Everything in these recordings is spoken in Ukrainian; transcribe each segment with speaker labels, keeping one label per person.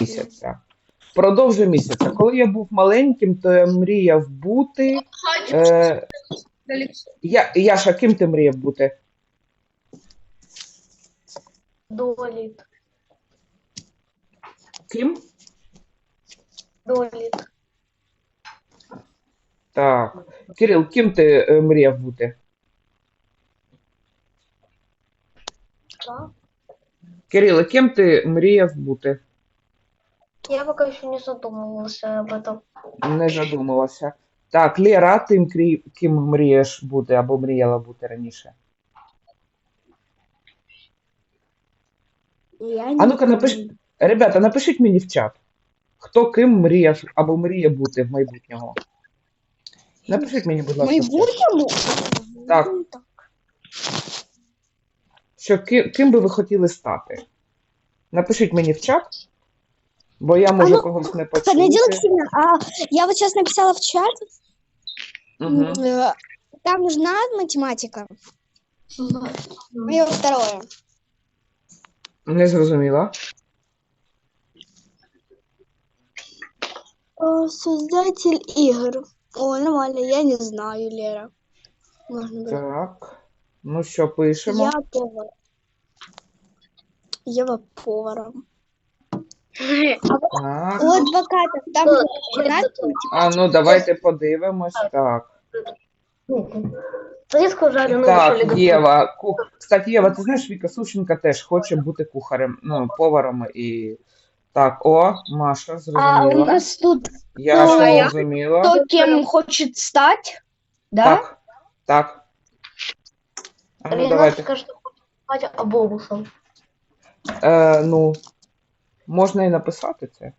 Speaker 1: місяця. Впродовж місяця. Коли я був маленьким, то я мріяв бути. Е, я, Яша, ким ти мріяв бути?
Speaker 2: Доліт.
Speaker 1: Ким?
Speaker 2: Доліт.
Speaker 1: Так. Кирил, ким ти е, мріяв бути? Кирило, ким ти мріяв бути?
Speaker 2: Я пока еще не задумывался об этом.
Speaker 1: Не задумалася. Так, Лера, а ти крі- ким мрієш бути або мріяла бути раніше?
Speaker 3: Я
Speaker 1: А ну-ка, напиш... Ребята, напишіть мені в чат, хто ким мріяв або мріє бути в майбутнього. Напишіть мені, будь ласка, в чат.
Speaker 3: майбутньому?
Speaker 1: Так. що ким, ким би ви хотіли стати. Напишіть мені в чат, бо я можу
Speaker 3: ну,
Speaker 1: когось не
Speaker 3: Надежда
Speaker 1: почути.
Speaker 3: Алексеевна, а я вот сейчас написала в чат,
Speaker 1: Угу.
Speaker 3: э, там нужна математика. Мое второе.
Speaker 1: Не зрозуміла.
Speaker 3: Э, Создатель игр. О, нормально, я не знаю, Лера. Можно было.
Speaker 1: Так. Ну що, пишемо?
Speaker 3: Я повар. Ева поваром.
Speaker 1: Так.
Speaker 3: У адвокатов там
Speaker 1: А ну давайте подивимось. Так. Так, Єва. Ку... Кстати, Єва, ти знаєш, Віка Сущенка теж хоче бути кухарем, ну, поваром і. Так, о, Маша,
Speaker 4: А у
Speaker 1: зрозуміла.
Speaker 4: нас тут
Speaker 1: Я
Speaker 4: Ну, а я-
Speaker 1: зрозуміла.
Speaker 4: кто кем хочет стать, да?
Speaker 1: Так, так. А ну, давайте.
Speaker 2: скажет, что хочет стать оболусом.
Speaker 1: Е, ну, можна і написати це.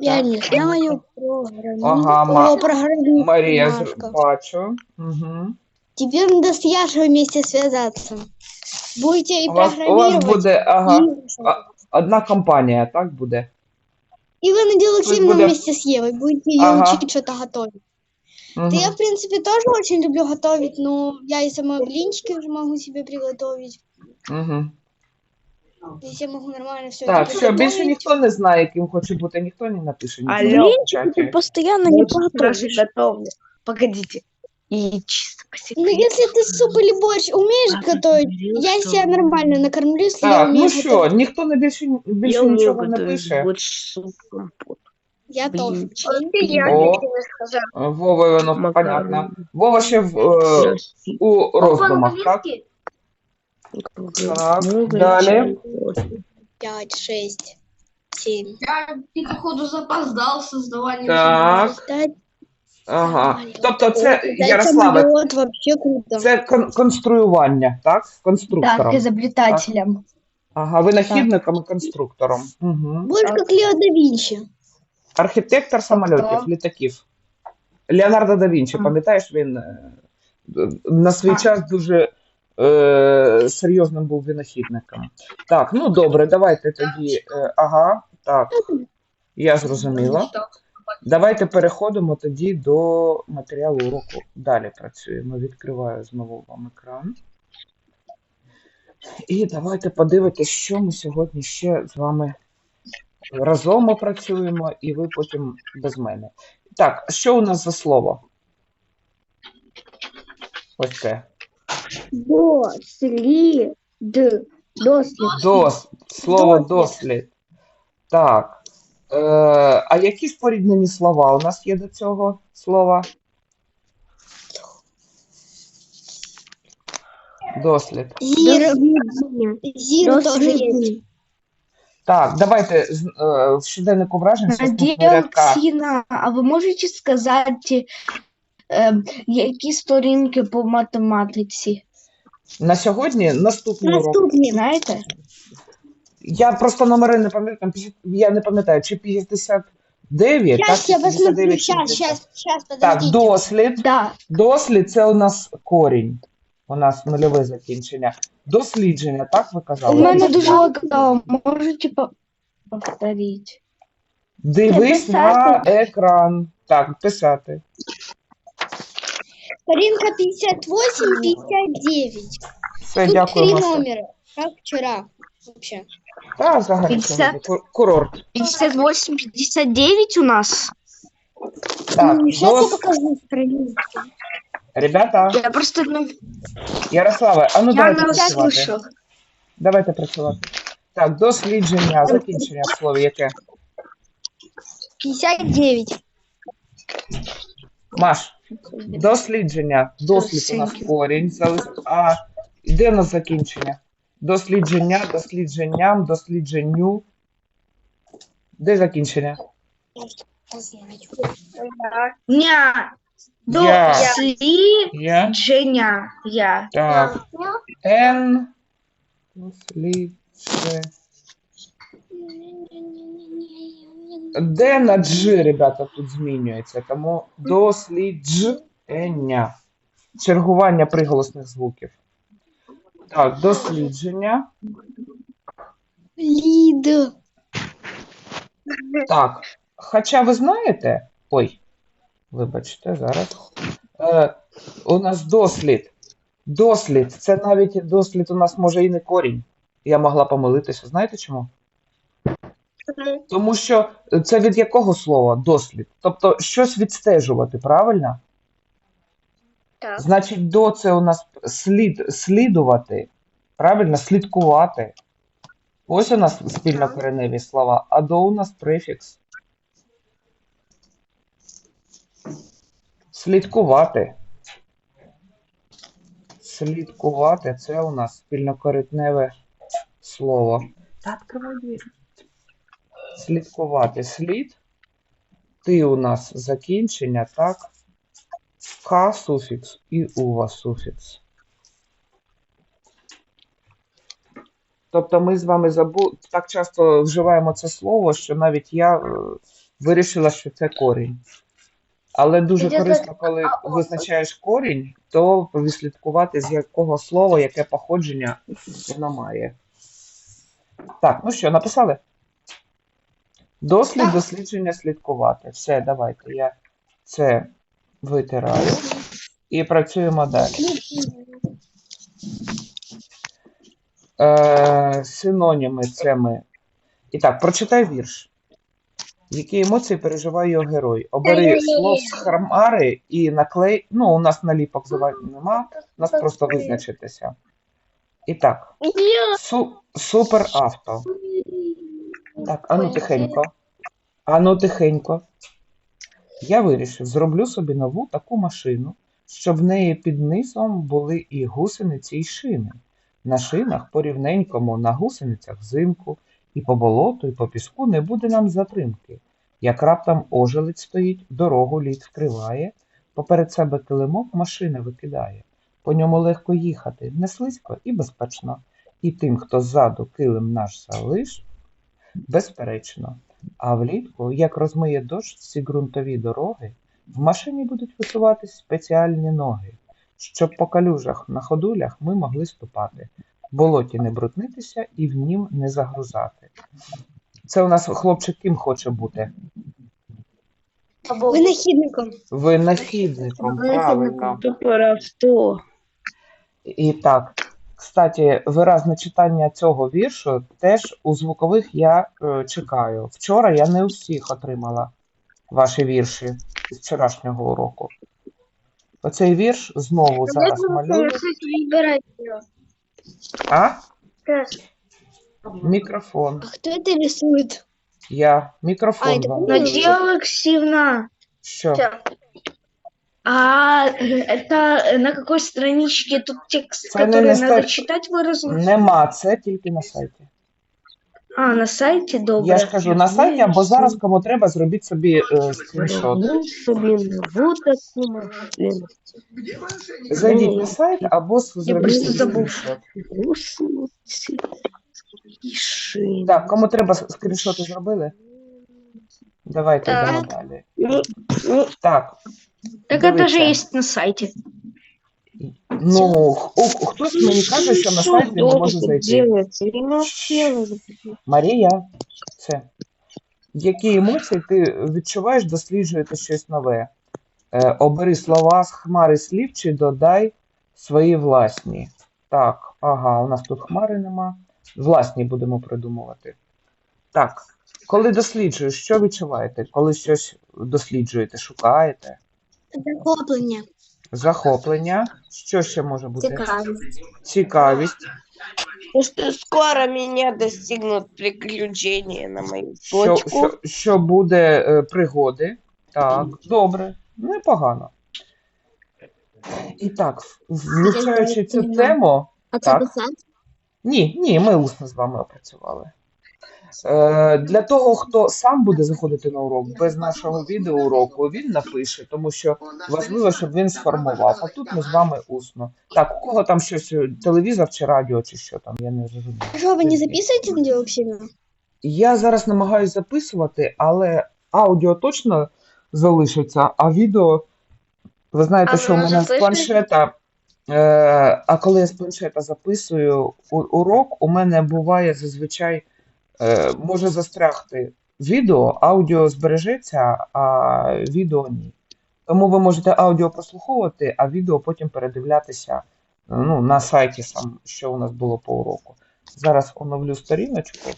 Speaker 3: Я не знаю программу.
Speaker 1: Ага, Ма-
Speaker 3: программист
Speaker 1: Марія, з- бачу. Угу.
Speaker 3: Теперь надо с Яшей вместе связаться. Будете и
Speaker 1: У вас, у вас
Speaker 3: программировать,
Speaker 1: буде, ага,
Speaker 3: и...
Speaker 1: одна компанія, так буде?
Speaker 3: И вы, Надежда Алексеевна,
Speaker 1: будет-
Speaker 3: вместе с Евой будете ее
Speaker 1: Ага.
Speaker 3: учить что-то готовить.
Speaker 1: Угу.
Speaker 3: Да я, в принципе, тоже очень люблю готовить, но я и сама блинчики уже могу себе приготовить.
Speaker 1: Угу.
Speaker 3: Я могу нормально все
Speaker 1: Так, що більше ніхто не знає, ким хоче бути, ніхто не напише.
Speaker 4: Алло.
Speaker 1: в чаті.
Speaker 3: постоянно
Speaker 4: Вот даже готовлю. Погодите. И чисто по
Speaker 3: Ну, если ты суп или борщ умеешь
Speaker 4: Папа
Speaker 3: готовить,
Speaker 4: говорил,
Speaker 3: я
Speaker 4: что
Speaker 3: себя нормально накормлю, если я
Speaker 1: Так,
Speaker 3: умею
Speaker 1: ну що,
Speaker 3: готовить.
Speaker 1: ніхто не більше, більше
Speaker 4: Я умею
Speaker 1: нічого не
Speaker 4: готовить
Speaker 1: пише.
Speaker 4: борщ, суп, компот.
Speaker 3: Я тоже.
Speaker 4: блинчики,
Speaker 1: О. Вова, воно понятно. Вова ще в, е, у роздумах, так? Так, далі.
Speaker 3: Пять, шесть, семь.
Speaker 5: Я, ты, походу, запоздал с создаванием.
Speaker 1: Так, ага. Тобто це, Ярославе, це кон- конструювання, так?
Speaker 4: Так,
Speaker 1: Конструктором.
Speaker 4: изобретателем.
Speaker 1: Ага, винахідником і конструктором. Угу.
Speaker 3: Больше как Лео да Винчи.
Speaker 1: Архітектор самольотів, літаків. Леонардо да Вінчі, пам'ятаєш, він е, на свій час дуже е, серйозним був винахідником. Так, ну добре, давайте тоді. Е, ага, так. Я зрозуміла. Давайте переходимо тоді до матеріалу уроку. Далі працюємо. Відкриваю знову вам екран. І давайте подивитися, що ми сьогодні ще з вами разом опрацюємо, і ви потім без мене. Так, що у нас за слово? Ось це.
Speaker 3: Дослед. Дослед.
Speaker 1: Дос, слово
Speaker 3: Дослід.
Speaker 1: дослід. Так. Е, а які споріднені слова у нас є до цього слова? Дослід.
Speaker 3: Зир тоже есть.
Speaker 1: Так, давайте е, в щоденнику вражень
Speaker 4: Надія а ви можете сказати, е, які сторінки по математиці?
Speaker 1: На сьогодні наступний урок.
Speaker 3: Наступный.
Speaker 4: Знаєте?
Speaker 1: Я просто номери не пам'ятаю, там п'ятдесят- я не пам'ятаю, чи 59, так,
Speaker 3: Сейчас
Speaker 1: чи
Speaker 3: я посмотрю.
Speaker 1: 59, чи
Speaker 3: Сейчас,
Speaker 1: 50.
Speaker 3: сейчас, сейчас,
Speaker 1: Так,
Speaker 3: подождите.
Speaker 1: дослід.
Speaker 4: Да.
Speaker 1: Дослід це у нас корінь. У нас нульове закінчення. Дослідження, так ви
Speaker 4: У
Speaker 1: казали?
Speaker 4: мене дуже лагало. Можете по- повторити?
Speaker 1: Дивись на
Speaker 3: писати.
Speaker 1: екран. Так, писати.
Speaker 3: Старинка 58, 59.
Speaker 1: Все,
Speaker 3: Тут
Speaker 1: дякую.
Speaker 3: три
Speaker 1: Маша.
Speaker 3: номера, как вчера. Вообще.
Speaker 1: Та взагалі
Speaker 4: П'ятдесят?
Speaker 1: ку- курорт.
Speaker 4: 58-59 у нас.
Speaker 1: Так,
Speaker 3: Ну, Сейчас я
Speaker 1: дос...
Speaker 3: покажу страницу.
Speaker 1: ребята,
Speaker 4: Я просто ну,
Speaker 1: Ярославе, а ну
Speaker 4: я
Speaker 1: давайте
Speaker 4: не
Speaker 1: працювати.
Speaker 4: слышал.
Speaker 1: Давайте працювати. Так, дослідження, закінчення в слові яке?
Speaker 3: 59.
Speaker 1: Маш, дослідження, дослід у нас корінь, залиш- а де у нас закінчення? Дослідження, дослідженням, дослідженню. Де закінчення?
Speaker 4: Ня. До
Speaker 1: Я.
Speaker 4: слідження.
Speaker 1: Я.
Speaker 4: Я.
Speaker 1: Так. Н. Дослідже. Д на Дж, ребята, тут змінюється, тому дослідження. Чергування приголосних звуків. Так, дослідження.
Speaker 3: Лид.
Speaker 1: Так. Хоча ви знаєте. Ой, вибачте, зараз. Е, у нас дослід. Дослід. Це навіть дослід у нас може і не корінь. Я могла помилитися. Знаєте чому? Тому що це від якого слова дослід? Тобто щось відстежувати, правильно?
Speaker 2: Так.
Speaker 1: Значить, до це у нас слід, слідувати, правильно, слідкувати. Ось у нас спільнокореневі слова, а до у нас префікс. Слідкувати. Слідкувати це у нас спільнокореневе слово. Та відкривай двері. Слідкувати. Слід. Ти у нас закінчення, так? К суфікс і ува суфікс. Тобто ми з вами забу... так часто вживаємо це слово, що навіть я е, вирішила, що це корінь. Але дуже корисно, коли визначаєш корінь, то відслідкувати, з якого слова, яке походження воно має. Так, ну що, написали? Дослід, дослідження, слідкувати. Все, давайте. Я це витираю і працюємо далі. Е, синоніми це ми. І так, прочитай вірш. Які емоції переживає його герой? Обери слов з хмари і наклей. Ну, у нас наліпок нема, у нас просто визначитися. І так, су- супер авто. Так, ану тихенько. Ану тихенько. Я вирішив, зроблю собі нову таку машину, щоб в неї під низом були і гусениці, і шини. На шинах по рівненькому, на гусеницях взимку, і по болоту, і по піску не буде нам затримки. Як раптом ожеледь стоїть, дорогу лід вкриває, поперед себе килимок машини викидає. По ньому легко їхати, не слизько і безпечно. І тим, хто ззаду килим наш залиш, безперечно. А влітку, як розмиє дощ ці ґрунтові дороги, в машині будуть висуватись спеціальні ноги, щоб по калюжах на ходулях ми могли ступати, в болоті не бруднитися і в нім не загрузати. Це у нас хлопчик ким хоче бути?
Speaker 3: Винахідником.
Speaker 1: Винахідником, правильно.
Speaker 4: Супер авто.
Speaker 1: І так, кстати, виразне читання цього віршу теж у звукових я е, чекаю. Вчора я не у всіх отримала ваші вірші з вчорашнього уроку. Оцей вірш знову зараз малюю. А? Мікрофон.
Speaker 3: А кто это рисует?
Speaker 1: Я. Мікрофон вам.
Speaker 3: Надія
Speaker 4: Олексіївна,
Speaker 1: Що?
Speaker 2: Всё.
Speaker 4: а э, это на какой страничке тут текст,
Speaker 1: Це не
Speaker 4: который
Speaker 1: на
Speaker 4: надо
Speaker 1: старт-
Speaker 4: читать выразно?
Speaker 1: Нема, це тільки на сайті.
Speaker 4: А, на сайті добре.
Speaker 1: Я ж кажу, на сайті, або зараз, кому треба, зробіть собі е, скріншот. Зайдіть на сайт або зробіть
Speaker 4: просто
Speaker 1: собі
Speaker 4: забув.
Speaker 1: скріншот. Так, кому треба с- скріншоти зробили? Давайте
Speaker 2: Так.
Speaker 1: йдемо далі. Так,
Speaker 4: Так это же
Speaker 1: Дивіться.
Speaker 4: есть на сайте.
Speaker 1: ну о- хтось мені каже, що на сайт він не може зайти. Марія, це. Які емоції ти відчуваєш, досліджуєте щось нове? Е, обери слова з хмари слів чи додай свої власні. Так, ага, у нас тут хмари нема. Власні будемо придумувати. Так, коли досліджуєш, що відчуваєте? Коли щось досліджуєте, шукаєте?
Speaker 3: Захоплення.
Speaker 1: Захоплення. Що ще може бути?
Speaker 3: Цікавість.
Speaker 1: Цікавість.
Speaker 6: Что скоро меня достигнут приключения на мою
Speaker 1: Що,
Speaker 6: точку.
Speaker 1: що, що буде е, пригоди. Так, добре, непогано. І так, вивчаючи цю тему,
Speaker 3: А це
Speaker 1: Так.
Speaker 3: писати?
Speaker 1: ні, ні, ми усно з вами опрацювали. Е, для того, хто сам буде заходити на урок без нашого відеоуроку, він напише, тому що важливо, щоб він сформував. А тут ми з вами усно. Так, у кого там щось, е, телевізор чи радіо, чи що там, я не зрозумів.
Speaker 3: Що, ви не записуєте на діоксину?
Speaker 1: Я зараз намагаюся записувати, але аудіо точно залишиться, а відео. Ви знаєте,
Speaker 2: А
Speaker 1: що у мене з планшета. Е, а коли я з планшета записую урок, у мене буває зазвичай може застрягти відео, аудіо збережеться, а відео ні. Тому ви можете аудіо прослуховувати, а відео потім передивлятися ну, на сайті, сам, що у нас було по уроку. Зараз оновлю сторіночку,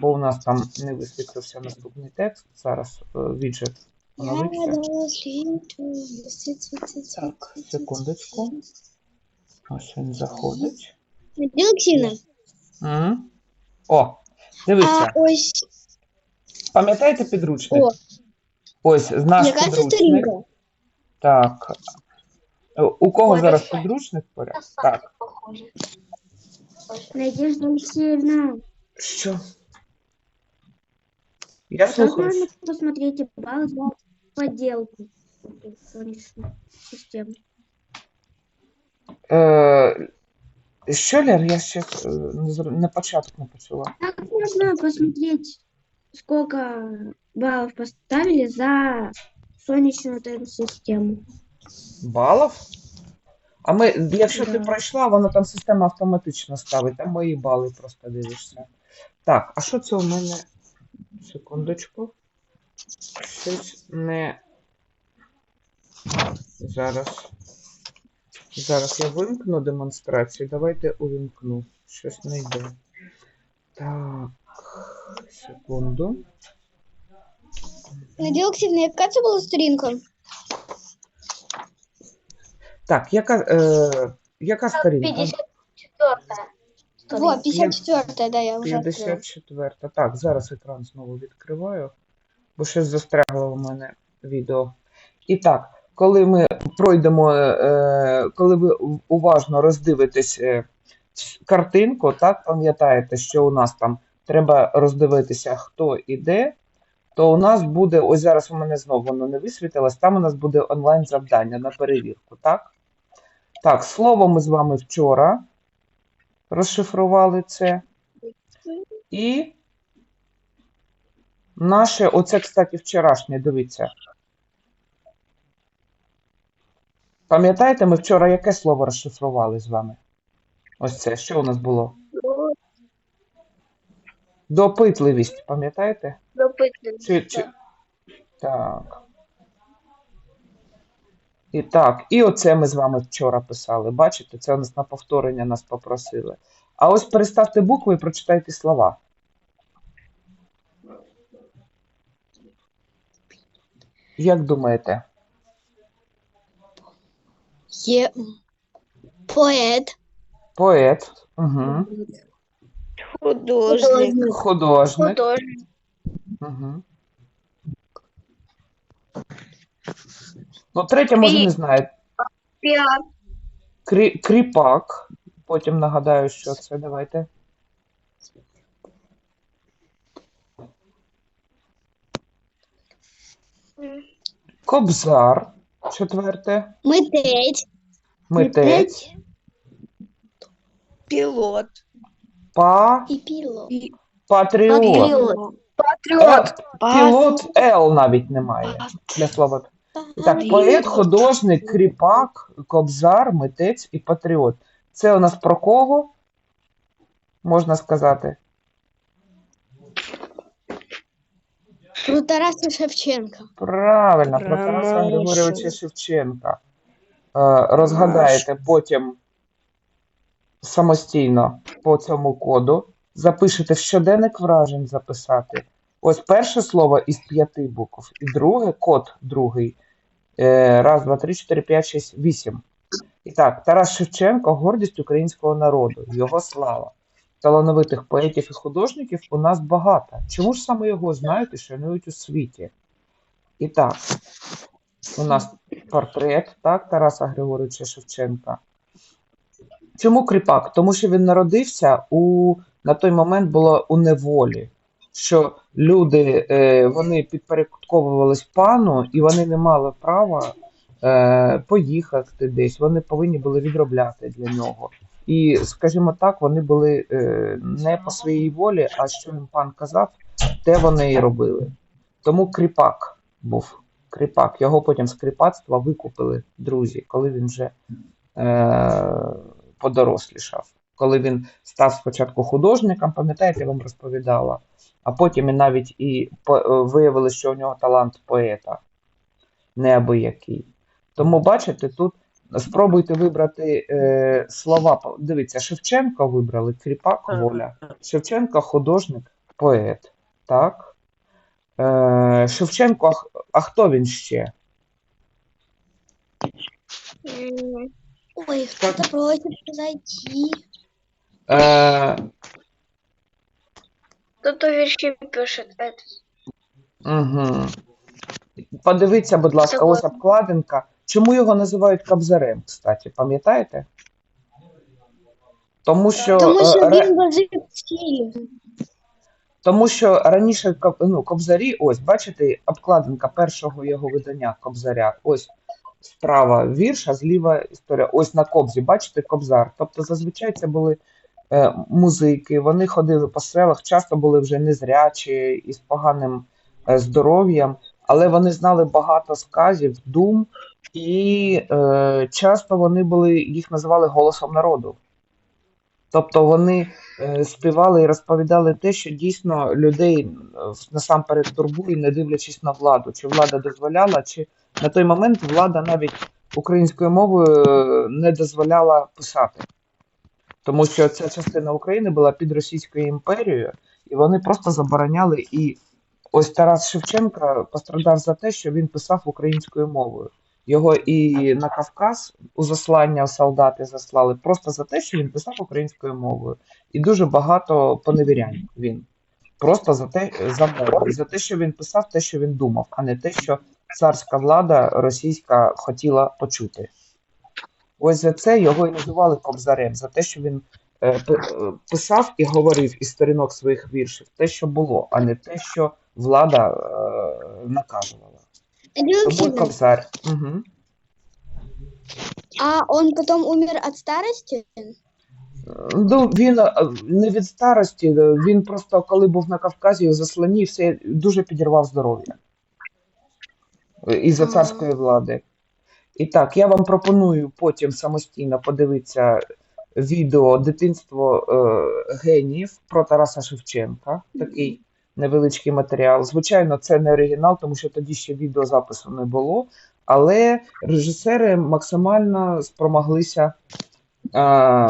Speaker 1: бо у нас там не висвітлився наступний текст. Зараз е, віджит
Speaker 3: Я
Speaker 1: оновиться. Так, секундочку. Ось він заходить.
Speaker 3: На діоксина?
Speaker 1: Мгм. О,
Speaker 3: А
Speaker 1: дивіться,
Speaker 3: ось
Speaker 1: пам'ятаєте підручник?
Speaker 3: О.
Speaker 1: Ось наш
Speaker 3: яка це
Speaker 1: підручник.
Speaker 3: сторінка?
Speaker 1: Так. Е, У кого
Speaker 2: Ой,
Speaker 1: зараз
Speaker 2: це-
Speaker 1: підручник поряд?
Speaker 2: На
Speaker 1: Так.
Speaker 2: сайт похоже.
Speaker 4: Надежда Алексеевна,
Speaker 1: Що? Я
Speaker 4: как
Speaker 1: слухаю.
Speaker 4: можно посмотреть баллы за поделку солнечной системы?
Speaker 1: Е, що, я ще е, не зр- на початку не почула.
Speaker 4: Как можно посмотреть, сколько баллов поставили за солнечную систему?
Speaker 1: Балів? А ми, якщо ти
Speaker 4: Да.
Speaker 1: пройшла, вона там система автоматично ставить, там мої бали просто дивишся. Так, а що це у мене? Секундочку. Щось не. Зараз. Зараз я вимкну демонстрацію. Давайте увімкну. Щось не йде. Так. Секунду.
Speaker 3: На діоксина, яка це була сторінка?
Speaker 1: Так, яка, е, яка сторінка?
Speaker 2: 54
Speaker 3: Во, 54 да, я вже відкрила.
Speaker 1: 54. Так, зараз екран знову відкриваю, бо щось застрягло у мене відео. І так, коли ми пройдемо, е, коли ви уважно роздивитесь е, картинку, так, пам'ятаєте, що у нас там треба роздивитися, хто і де, то у нас буде, ось зараз у мене знову воно не висвітилось, там у нас буде онлайн завдання на перевірку, так? Так, слово ми з вами вчора розшифрували це. І наше, оце, кстати, вчорашнє, дивіться. Пам'ятаєте, ми вчора яке слово розшифрували з вами? Ось це, що у нас було? Допитливість, пам'ятаєте?
Speaker 2: Допитливість.
Speaker 1: Чи, чи... Так. І так, і оце ми з вами вчора писали. Бачите, це у нас на повторення нас попросили. А ось переставте букви і прочитайте слова. Як думаєте?
Speaker 3: Є поет,
Speaker 1: Поет, угу.
Speaker 6: Художник.
Speaker 1: художник.
Speaker 2: Художник.
Speaker 1: Угу. Ну, третє, може, не знаю.
Speaker 2: Піар.
Speaker 1: Крі... Кріпак. Потім нагадаю, що це. Давайте. Кобзар. Четверте.
Speaker 3: митець,
Speaker 1: Митець.
Speaker 6: Пилот.
Speaker 1: Па...
Speaker 3: і піло.
Speaker 1: Патріот.
Speaker 3: Патріот.
Speaker 2: Патріот.
Speaker 1: Пілот Л навіть немає для слова. І Так, поет, художник, кріпак, кобзар, митець і патріот. Це у нас про кого? Можна сказати.
Speaker 3: Про Тараса Шевченка.
Speaker 1: Правильно, про Тараса. Григоровича Шевченка. Е, Розгадаєте потім самостійно по цьому коду. запишете в щоденник вражень записати. Ось перше слово із п'яти букв, і друге код другий. Е, раз, два, три, чотири, п'ять, шість, вісім. І так, Тарас Шевченко гордість українського народу, його слава. Талановитих поетів і художників у нас багато. Чому ж саме його знають і шанують у світі? І так, у нас портрет так, Тараса Григоровича Шевченка. Чому кріпак? Тому що він народився у на той момент було у неволі, що люди е, вони підпорядковувались пану, і вони не мали права е, поїхати десь. Вони повинні були відробляти для нього. І, скажімо так, вони були е, не по своїй волі, а що їм пан казав, те вони і робили. Тому кріпак був. Кріпак. Його потім з кріпацтва викупили друзі, коли він вже е, подорослішав. Коли він став спочатку художником, пам'ятаєте, я вам розповідала, а потім і навіть і по- е, виявили, що у нього талант поета неабиякий. Тому, бачите, тут спробуйте вибрати е, слова. Дивіться, Шевченко вибрали, кріпак, воля. Шевченко художник, поет. Так? Е, Шевченко, а, а хто він ще?
Speaker 3: Ой, кто-то просит зайти.
Speaker 1: Е,
Speaker 2: Кто-то пишет. Это.
Speaker 1: Угу. Подивіться, будь ласка, ось обкладинка. Чому його називають Кобзарем, кстати, пам'ятаєте? Тому що,
Speaker 3: Тому
Speaker 1: е,
Speaker 3: що він возив
Speaker 1: тому що раніше Коб- ну, Кобзарі, ось, бачите, обкладинка першого його видання Кобзаря. Ось справа вірш, а зліва історія. Ось на кобзі, бачите, Кобзар. Тобто зазвичай це були е, музики, вони ходили по селах, часто були вже незрячі і з поганим е, здоров'ям, але вони знали багато сказів, дум, і е, часто вони були, їх називали голосом народу. Тобто вони е, співали і розповідали те, що дійсно людей е, насамперед турбує, не дивлячись на владу, чи влада дозволяла, чи на той момент влада навіть українською мовою е, не дозволяла писати. Тому що ця частина України була під Російською імперією, і вони просто забороняли. І ось Тарас Шевченко пострадав за те, що він писав українською мовою. Його і на Кавказ у заслання солдати заслали просто за те, що він писав українською мовою. І дуже багато поневірянь він. Просто за те, за мову, за те, що він писав, те, що він думав, а не те, що царська влада російська хотіла почути. Ось за це його і називали Кобзарем, за те, що він е, е, писав і говорив із сторінок своїх віршів те, що було, а не те, що влада е, наказувала.
Speaker 3: Алексеевна,
Speaker 1: Кобзар. Угу.
Speaker 3: а он потом умер от старости?
Speaker 1: Ну, він не від старості, е, він просто коли був на Кавказі все дуже підірвав здоров'я Е, із-за царської влади. І так, я вам пропоную потім самостійно подивитися відео Дитинство е, геніїв про Тараса Шевченка. Такий невеличкий матеріал. Звичайно, це не оригінал, тому що тоді ще відеозапису не було. Але режисери максимально спромоглися е,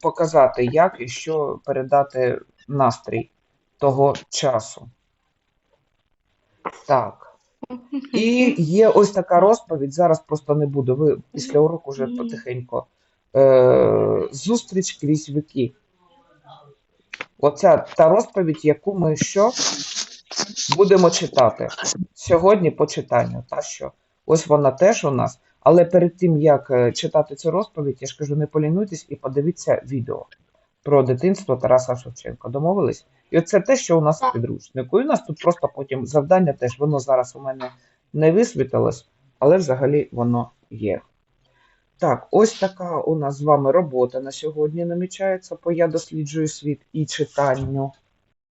Speaker 1: показати, як і що передати настрій того часу. Так. І є ось така розповідь. Зараз просто не буду. Ви після уроку вже потихеньку. Е, зустріч крізь віки. Оця та розповідь, яку ми що будемо читати сьогодні по читанню. Та що ось вона теж у нас. Але перед тим як е, читати цю розповідь, я ж кажу, не полінуйтесь і подивіться відео про дитинство Тараса Шевченка. Домовились? І оце те, що у нас в підручнику. І у нас тут просто потім завдання теж, воно зараз у мене не висвітилось, але взагалі воно є. Так, ось така у нас з вами робота на сьогодні намічається по я досліджую світ і читанню.